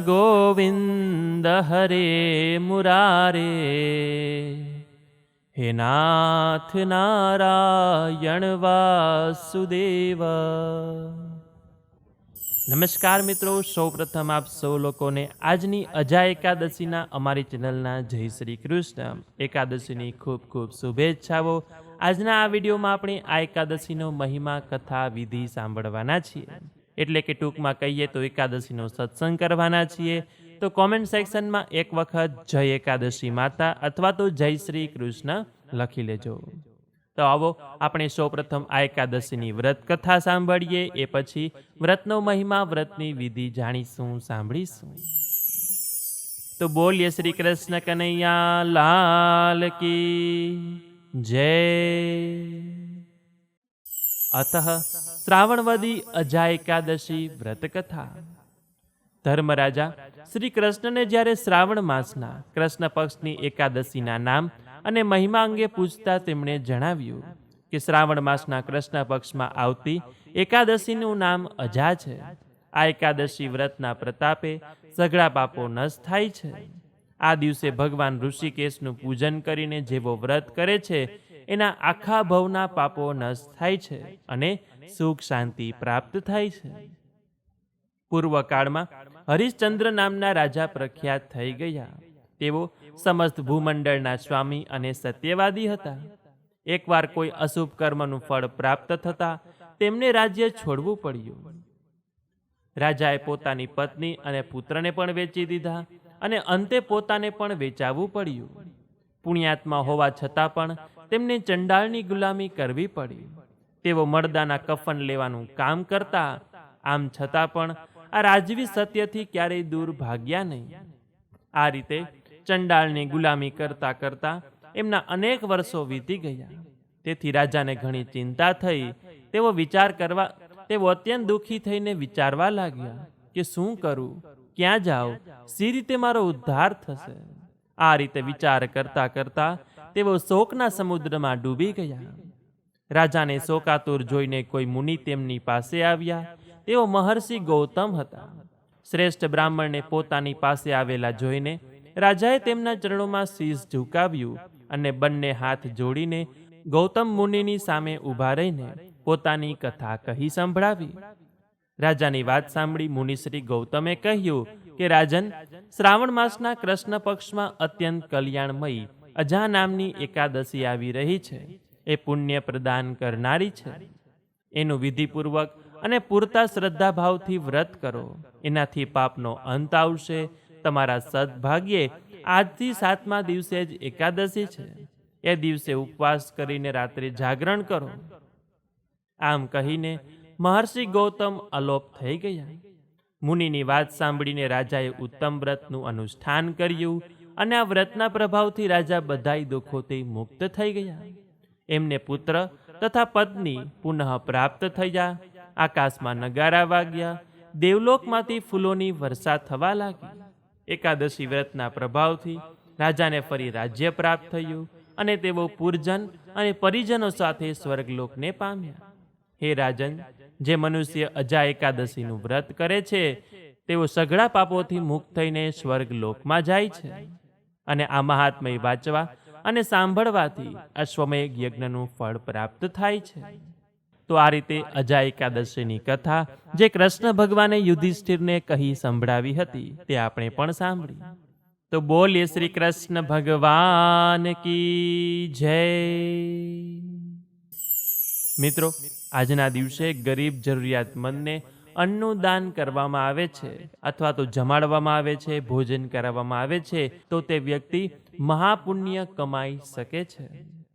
ગોવિંદ હરે મુરારે. હે નાથ નારાયણ વાસુદેવ. નમસ્કાર મિત્રો, સૌપ્રથમ આપ સૌ લોકોને આજની અજા એકાદશીના અમારી ચેનલના જય શ્રી કૃષ્ણ. એકાદશીની ખૂબ ખૂબ શુભેચ્છાઓ. આજના આ વિડીયોમાં આપણે આ એકાદશીનો મહિમા, કથા, વિધિ સાંભળવાના છીએ. એટલે કે ટૂંકમાં કહીએ તો એકાદશીનો સત્સંગ કરવાના છીએ. તો કોમેન્ટ સેક્શનમાં એક વખત જય એકાદશી માતા અથવા તો જય શ્રી કૃષ્ણ લખી લેજો. તો આવો આપણે સૌપ્રથમ આ એકાદશીની વ્રત કથા સાંભળીએ. એ પછી વ્રતનો મહિમા, વ્રતની વિધિ જાણીશું, સાંભળીશું. તો બોલીએ શ્રી કૃષ્ણ કનૈયા, લાલ કી જય. અતઃ શ્રાવણવદી અજા એકાદશી વ્રત કથા ધર્મરાજા શ્રી કૃષ્ણને જ્યારે શ્રાવણ માસના કૃષ્ણ પક્ષની એકાદશીના નામ અને મહિમા અંગે પૂછતા તેમણે જણાવ્યું કે શ્રાવણ માસના કૃષ્ણ પક્ષમાં આવતી એકાદશીનું નામ અજા છે. આ એકાદશી વ્રતના પ્રતાપે સઘળા પાપો નશ થાય છે. આ દિવસે ભગવાન ઋષિકેશનું પૂજન કરીને જેવો વ્રત કરે છે એના આખા ભવના પાપો નષ્ટ થાય છે અને સુખ, શાંતિ પ્રાપ્ત થાય છે. પૂર્વકાળમાં હરિશ્ચંદ્ર નામના રાજા પ્રખ્યાત થઈ ગયા. તેઓ સમસ્ત ભૂમંડળના સ્વામી અને સત્યવાદી હતા. એકવાર કોઈ અશુભ કર્મનું ફળ પ્રાપ્ત થતા તેમને રાજ્ય છોડવું પડ્યું. રાજાએ પોતાની પત્ની અને પુત્રને પણ વેચી દીધા અને અંતે પોતાને પણ વેચાવવું પડ્યું. પુણ્યાત્મા હોવા છતાં પણ તેમને ચંડાળની ગુલામી કરવી પડી. તેઓ મર્દાના કફન લેવાનું કામ કરતા, આમ છતાં પણ આ રાજવી સત્યથી ક્યારેય દૂર ભાગ્યા નહીં. આ રીતે ચંડાળની ગુલામી કરતા કરતા એમના અનેક વર્ષો વીતી ગયા. તેથી રાજાને ઘણી ચિંતા થઈ. તેઓ વિચાર કરવા, તેઓ અત્યંત દુઃખી થઈને વિચારવા લાગ્યા કે શું કરું? ક્યાં જાઉં? સી રીતે મારો ઉદ્ધાર થશે? આ રીતે વિચાર કરતા કરતા તેઓ શોકના સમુદ્રમાં ડૂબી ગયા. રાજાને શોકાતુર જોઈને કોઈ મુનિ તેમની પાસે આવ્યા. તેઓ મહર્ષિ ગૌતમ હતા. શ્રેષ્ઠ બ્રાહ્મણને પોતાની પાસે આવેલા જોઈને રાજાએ તેમના ચરણોમાં શીશ ઝુકાવ્યું અને બંને હાથ જોડીને ગૌતમ મુનિની સામે ઊભા રહીને પોતાની કથા કહી સંભળાવી. રાજાની વાત સાંભળી મુનિશ્રી ગૌતમે કહ્યું કે, રાજન, શ્રાવણ માસના કૃષ્ણ પક્ષમાં અત્યંત કલ્યાણમયી અજા નામની એકાદશી આવી રહી છે. એ પુણ્ય પ્રદાન કરનારી છે. એનું વિધિપૂર્વક અને પૂરતા શ્રદ્ધાભાવથી વ્રત કરો. એનાથી પાપનો અંત આવશે. તમારા સદભાગ્યે આજથી સાતમા દિવસે જ એકાદશી છે. એ દિવસે ઉપવાસ કરીને રાત્રે જાગરણ કરો. આમ કહીને મહર્ષિ ગૌતમ અલોપ થઈ ગયા. મુનિની વાત સાંભળીને રાજાએ ઉત્તમ વ્રતનું અનુષ્ઠાન કર્યું. અને આ વ્રતના પ્રભાવથી રાજા બધાય દુઃખોથી મુક્ત થઈ ગયા. એમને પુત્ર તથા પત્ની પુનઃ પ્રાપ્ત થયા આકાશમાં નગારા વાગ્યા. દેવલોકમાંથી ફૂલોની વર્ષા થવા લાગી. એકાદશી વ્રતના પ્રભાવથી રાજાને ફરી રાજ્ય પ્રાપ્ત થયું અને તેઓ પૂરજન અને પરિજનો સાથે સ્વર્ગલોકને પામ્યા. હે રાજન, જે મનુષ્ય અજા એકાદશીનું વ્રત કરે છે, તેઓ સઘળા પાપોથી મુક્ત થઈને સ્વર્ગલોકમાં જાય છે. અને આ મહાત્મય વાંચવા અને સાંભળવાથી અશ્વમેઘ યજ્ઞનું ફળ પ્રાપ્ત થાય છે. તો આ રીતે અજા એકાદશીની કથા જે કૃષ્ણ ભગવાને યુધિષ્ઠિરને કહી સંભળાવી હતી તે આપણે પણ સાંભળી. તો બોલીએ શ્રી કૃષ્ણ ભગવાન કી જય. મિત્રો, આજના દિવસે ગરીબ જરૂરિયાતમંદને અન્નનું દાન કરવામાં આવે છે અથવા તો જમાડવામાં આવે છે, ભોજન કરાવવામાં આવે છે, તો તે વ્યક્તિ મહાપુણ્ય કમાઈ શકે છે.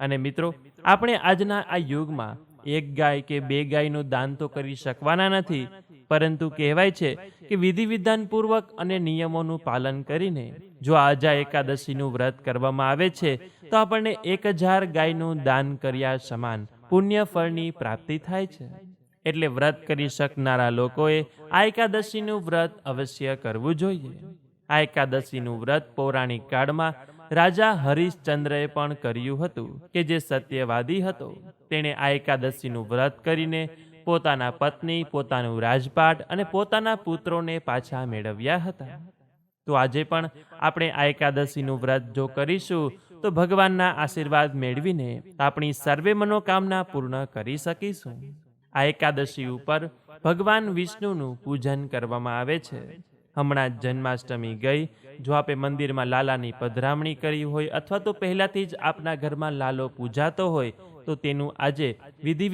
અને મિત્રો, આપણે આજના આ યુગમાં એક ગાય કે બે ગાયનું દાન તો કરી શકવાના નથી, પરંતુ કહેવાય છે કે વિધિ વિધાનપૂર્વક અને નિયમોનું પાલન કરીને જો આજા એકાદશીનું વ્રત કરવામાં આવે છે, તો આપણને એક હજાર ગાયનું દાન કર્યા સમાન પુણ્ય ફળની પ્રાપ્તિ થાય છે. એટલે વ્રત કરી શકનારા લોકોએ આ એકાદશીનું વ્રત અવશ્ય કરવું જોઈએ. આ એકાદશીનું વ્રત પૌરાણિક કાળમાં રાજા હરિશ્ચંદ્રએ પણ કર્યું હતું કે જે સત્યવાદી હતો. તેણે આ એકાદશીનું વ્રત કરીને પોતાના પત્ની, પોતાનું રાજપાટ અને પોતાના પુત્રોને પાછા મેળવ્યા હતા. તો આજે પણ આપણે આ એકાદશીનું વ્રત જો કરીશું, તો ભગવાનના આશીર્વાદ મેળવીને આપણી સર્વે મનોકામના પૂર્ણ કરી શકીશું. આ એકાદશી ઉપર ભગવાન વિષ્ણુનું પૂજન કરવામાં આવે છે. હમણાં જ જન્માષ્ટમી ગઈ. જો આપે મંદિરમાં લાલાની પધરામણી કરી હોય અથવા તો પહેલાંથી જ આપના ઘરમાં લાલો પૂજાતો હોય, તો તેનું આજે વિધિ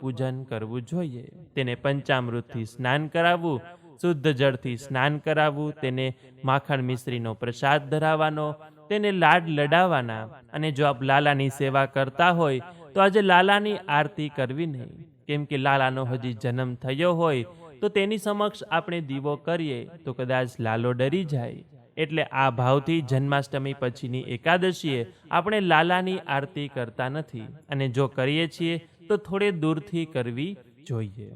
પૂજન કરવું જોઈએ. તેને પંચામૃતથી સ્નાન કરાવવું, શુદ્ધ જળથી સ્નાન કરાવવું, તેને માખણ મિશ્રીનો પ્રસાદ ધરાવવાનો, તેને લાડ લડાવવાના અને જો આપ લાલાની સેવા કરતા હોય, તો આજે લાલાની આરતી કરવી નહીં. કેમ કે લાલાનો હજી જન્મ થયો હોય, તો તેની સમક્ષ આપણે દીવો કરીએ, તો કદાચ લાલો ડરી જાય. એટલે આ ભાવથી જન્માષ્ટમી પછીની એકાદશીએ આપણે લાલાની આરતી કરતા નથી. અને જો કરીએ છીએ, તો થોડે દૂરથી કરવી જોઈએ.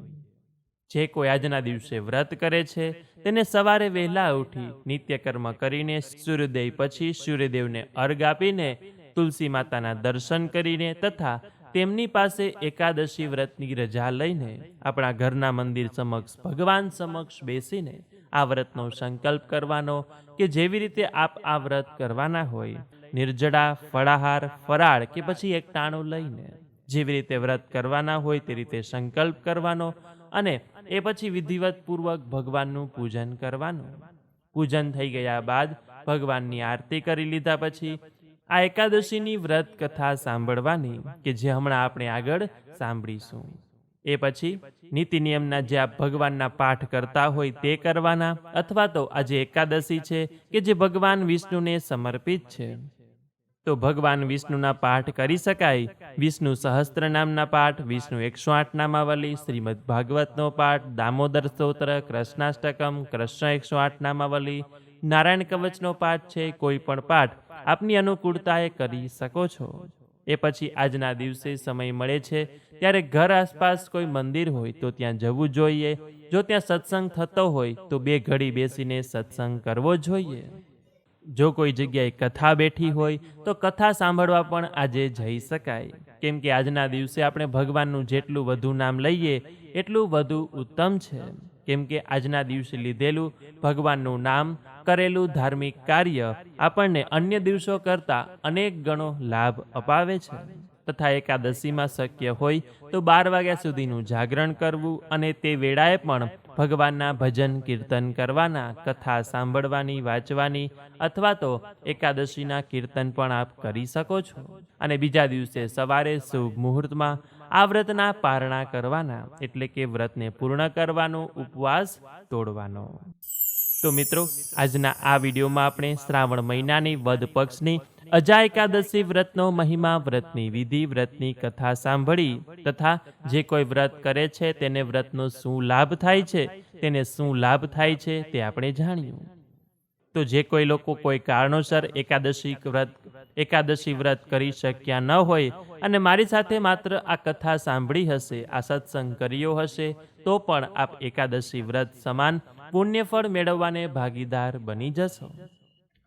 જે કોઈ આજના દિવસે વ્રત કરે છે, તેને સવારે વહેલા ઉઠી નિત્યકર્મ કરીને સૂર્યોદય પછી સૂર્યદેવને અર્ઘ આપીને તુલસી માતાના દર્શન કરીને તથા તેમની પાસે એકાદશી વ્રતની રજા લઈને આપણા ઘરના મંદિર સમક્ષ ભગવાન સમક્ષ બેસીને આ વ્રતનો સંકલ્પ કરવાનો કે જેવી રીતે આપ આ વ્રત કરવાના હોય, નિર્જળા, ફળાહાર, ફરાળ કે પછી એક ટાણું લઈને જેવી રીતે વ્રત કરવાના હોય તે રીતે સંકલ્પ કરવાનો અને એ પછી વિધિવત પૂર્વક ભગવાનનું પૂજન કરવાનું. પૂજન થઈ ગયા બાદ ભગવાનની આરતી કરી લીધા પછી આ એકાદશીની વ્રત કથા સાંભળવાની કે જે હમણાં આપણે આગળ સાંભળીશું. એ પછી નીતિ નિયમના જે આપ ભગવાનના પાઠ કરતા હોય તે કરવાના, અથવા તો આજે એકાદશી છે કે જે ભગવાન વિષ્ણુને સમર્પિત છે. તો ભગવાન વિષ્ણુના પાઠ કરી શકાય. વિષ્ણુ સહસ્ત્ર નામના પાઠ, વિષ્ણુ એકસો આઠ નામાવલી, શ્રીમદ ભાગવતનો પાઠ, દામોદર સ્તોત્ર, કૃષ્ણાષ્ટકમ, કૃષ્ણ એકસો આઠ નામાવલી, નારાયણ કવચનો પાઠ છે, કોઈ પણ પાઠ. આપની અનુકૂળતાએ કરી શકો છો. એ પછી આજના દિવસે સમય મળે છે, ત્યારે ઘર આસપાસ કોઈ મંદિર હોય તો ત્યાં જવું જોઈએ. જો ત્યાં સત્સંગ થતો હોય તો બે ઘડી બેસીને સત્સંગ કરવો જોઈએ. જો કોઈ જગ્યાએ કથા બેઠી હોય તો કથા સાંભળવા પણ આજે જઈ શકાય. કેમ કે આજના દિવસે આપણે ભગવાનનું જેટલું વધુ નામ લઈએ, એટલું વધુ ઉત્તમ છે. કેમ કે આજના દિવસે લીધેલું ભગવાનનું નામ, કરેલું ધાર્મિક કાર્ય આપણને અન્ય દિવસો કરતાં અનેક ગણો લાભ અપાવે છે. તથા એકાદશીમાં શક્ય હોય તો બાર વાગ્યા સુધીનું જાગરણ કરવું અને તે વેળાએ પણ ભગવાનના ભજન, કીર્તન કરવાના, કથા સાંભળવાની, વાંચવાની અથવા તો એકાદશીના કીર્તન પણ આપ કરી શકો છો. અને બીજા દિવસે સવારે શુભ મુહૂર્તમાં આ વ્રતના પારણા કરવાના, એટલે કે વ્રતને પૂર્ણ કરવાનો, ઉપવાસ તોડવાનો. તો મિત્રો, આજના આ વિડીયોમાં આપણે શ્રાવણ મહિનાની વદ પક્ષની અજા એકાદશી વ્રતનો મહિમા, વ્રતની વિધિ, વ્રતની કથા સાંભળી તથા જે કોઈ વ્રત કરે છે તેને વ્રતનો શું લાભ થાય છે, તેને શું લાભ થાય છે તે આપણે જાણ્યું. તો જે કોઈ લોકો કોઈ કારણોસર એકાદશી વ્રત એકાદશી વ્રત કરી શક્યા ન હોય અને મારી સાથે માત્ર આ કથા સાંભળી હશે, આ સત્સંગ કર્યો હશે, તો પણ આપ એકાદશી વ્રત સમાન પુણ્યફળ મેળવવાને ભાગીદાર બની જશો.